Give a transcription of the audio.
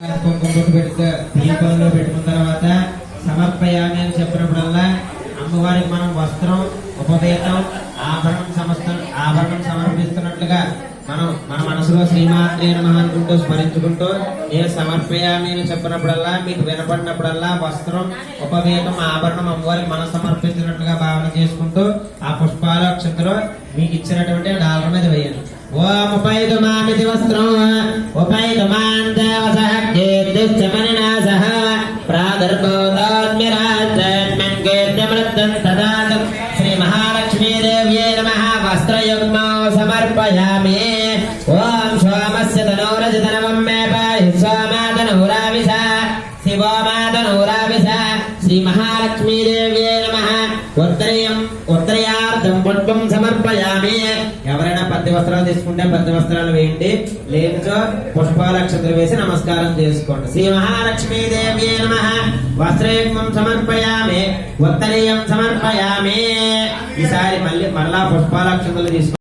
పెడితే దీపంలో పెట్టుకున్న తర్వాత సమర్పయామి అని చెప్పినప్పుడల్లా అమ్మవారికి మనం వస్త్రం ఉపవేతం ఆభరణం సమస్త ఆభరణం సమర్పిస్తున్నట్లుగా మనం మన మనసులో శ్రీమాత్రే నమః అనుకుంటూ స్మరించుకుంటూ నేను సమర్పయామి అని చెప్పినప్పుడల్లా మీకు వినపడినప్పుడల్లా వస్త్రం ఉపవేతం ఆభరణం అమ్మవారికి మనం సమర్పించినట్లుగా భావన చేసుకుంటూ ఆ పుష్పాలక్షతలో మీకు ఇచ్చినటువంటి డాలర్ మీద వేయండి. ఓం ఉపైతుమామితి వస్త్రం ఉపైతుమాన్ కీర్తిశ్చమనినాశः ప్రాదుర్భూతోన్మిరాజన్మన్ కీర్తిమృత్తం తదాతం శ్రీ మహాలక్ష్మీదేవ్యే నమః. వస్త్రయుగ్మో సమర్పయామి. ఓం సోమస్య తనోరజతనవం మే పాహి సోమాతనౌరావిష శివో మాతనౌరావిష శ్రీ మహాలక్ష్మీదేవ్యే నమః పత్తి వస్త్రాలు తీసుకుంటే పత్తి వస్త్రాలు వేయండి. లేనిచో పుష్పాలక్షతలు వేసి నమస్కారం చేసుకోండి. శ్రీ మహాలక్ష్మీదేవి నమ. వస్త్రయుగ్మం సమర్పయామే. ఉత్తరీయం సమర్పయామే. ఈసారి మళ్ళీ మరలా పుష్పాలక్షతలు తీసుకుంటే